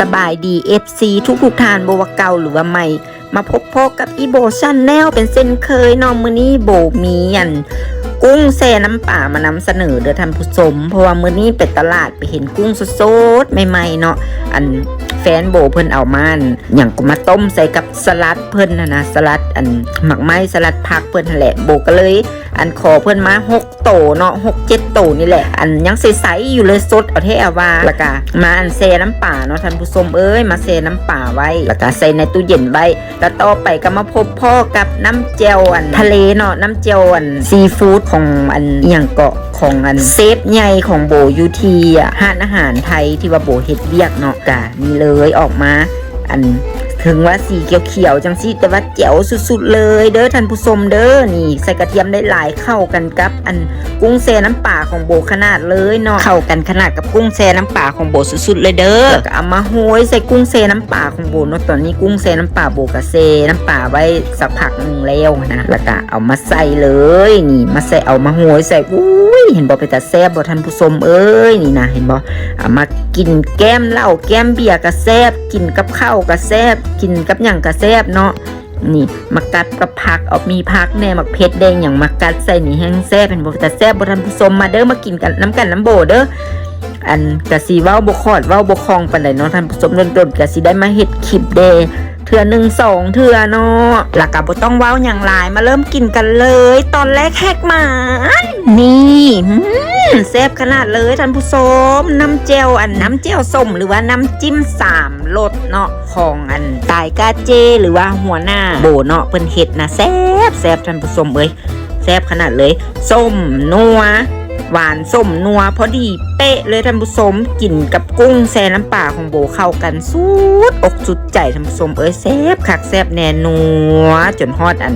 สบายดี FC ทุกทุกทานโบวเก่าหรือว่าใหม่ มาพบพบกับอีโบชันแนลเป็นเส้นเคยนอมมือนี้โบมีอัน กุ้งแซ่น้ำป่ามานำเสนอเด้อท่านผู้ชมเพราะว่ามื้อนี้ไปตลาดไปเห็นกุ้งสดๆใหม่ๆเนาะอันแฟนโบเพิ่นเอามาอันอย่างก็มาต้มใส่กับสลัดเพิ่นนะนะสลัดอันหมักไม้สลัดผักเพิ่นแหละโบก็เลย อันขอเพิ่อนมาหกโตเนาะหกเจ็ดโตนี่แหละ อันยังใสๆอยู่เลยสดเอาเทอาว่าล้วก็มาอันเซน้ำป่าเนาะท่านผู้ชมเอ้ยมาเซน้ำป่าไว้แล้วก็ใส่ในตู้เย็นไว้ แล้วต่อไปก็มาพบพ่อกับน้ำเจลอันทะเลเนาะน้ำเจลอันซีฟู้ดของอันอย่างเกาะของอันเซฟใหญ่ของโบยูทีอะห้านอาหารไทยที่ว่าโบเฮ็ดเวียกเนาะกะนี่เลยออกมาอัน ถึงว่าสีเขียวๆจังสิแต่ว่าแจ๋วสุดๆเลย เด้อท่านผู้ชมเด้อนี่ใส่กระเทียมได้หลายเข้ากันกับ อันกุ้งแซ่น้ำป่าของโบขนาดเลยเนาะเข้ากันขนาดกับกุ้งแซ่น้ำป่าของโบสุดๆเลยเด้อแล้วก็เอามาโหยใส่กุ้งแซ่น้ำป่าของโบเนาะตอนนี้กุ้งแซ่น้ำป่าโบกับแซ่น้ำป่าไว้สักพักหนึ่งแล้วนะแล้วก็เอามาใส่เลยนี่ มาใส่เอามาโหยใส่อุ้ย เห็นบ่เป็นตาแซ่บบ่ท่านผู้ชมเอ้ยนี่นะเห็นบอามากินแก้มเหล้าแก้มเบียร์กระแซบกินกับข้าวกระแซบกินกับหยังกระแซบเนาะนี่มากัดกับผักเอามีผักแน่มักเพชรแดงอย่างมากัดใส่นี่แห้งแซบเป็นบ่แต่แซบบ่ทันผู้ชมมาเด้อมากินกันน้ำกันน้ำโบเด้ออันกะสีเว้าบ่คอดเว้าบ่คลองปานใดเนาะท่านผู้ชมโดนๆกะสิได้มาเฮ็ดคลิปเด เทื่อหนึ่งสองเทื่อเนาะแล้วก็บ่ต้องว้าหยังหลายมาเริ่มกินกันเลย ตอนแรกแหกมา นี่แซ่บขนาดเลยท่านผู้ชมน้ำเจลอันน้ำเจลส้มหรือว่าน้ำจิ้มสามรสเนาะของอันตายกาเจ หรือว่าหัวหน้าโบเนาะเพิ่นเฮ็ดนะแซ่บแซ่บท่านผู้ชมเอ้ยแซ่บขนาดเลย ส้มนัว หวานส้มนัวพอดีเป๊ะเลยท่านผู้ชมกลิ่นกับกุ้งแซ่น้ำป่าของโบเข้ากันสุดอกสุดใจท่านผู้ชมเอ้ยแซ่บคักแซ่บแน่นัวจนฮอดอัน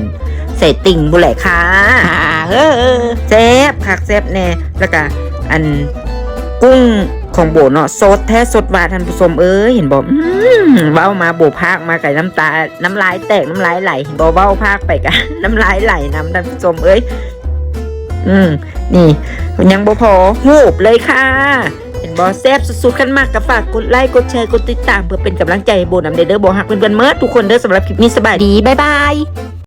ใส่ติ่งบุแหละค่ะเฮ้อแซ่บคักแซ่บแน่แล้วก็อันกุ้งของโบเนาะสดแท้สดหวานท่านผู้ชมเอ้ยเห็นบอกเว้ามาโบพากมาไก่น้ำตา น้ำลายแตกน้ำลายไหลเห็นบอกเว้าพากไปกันน้ำลายไหลน้ำท่านผู้ชมเอ้ย อืมนี่ยังบ่พอหูบเลยค่ะ เห็นบอแซบสุดๆขันมากก็ฝากกดไลค์กดแชร์กดติดตามเพื่อเป็นกำลังใจให้โบนำเด้อเด้อโบหักเพื่อนๆเมื่อทุกคนเด้อสำหรับคลิปนี้สบายดีบ๊ายบาย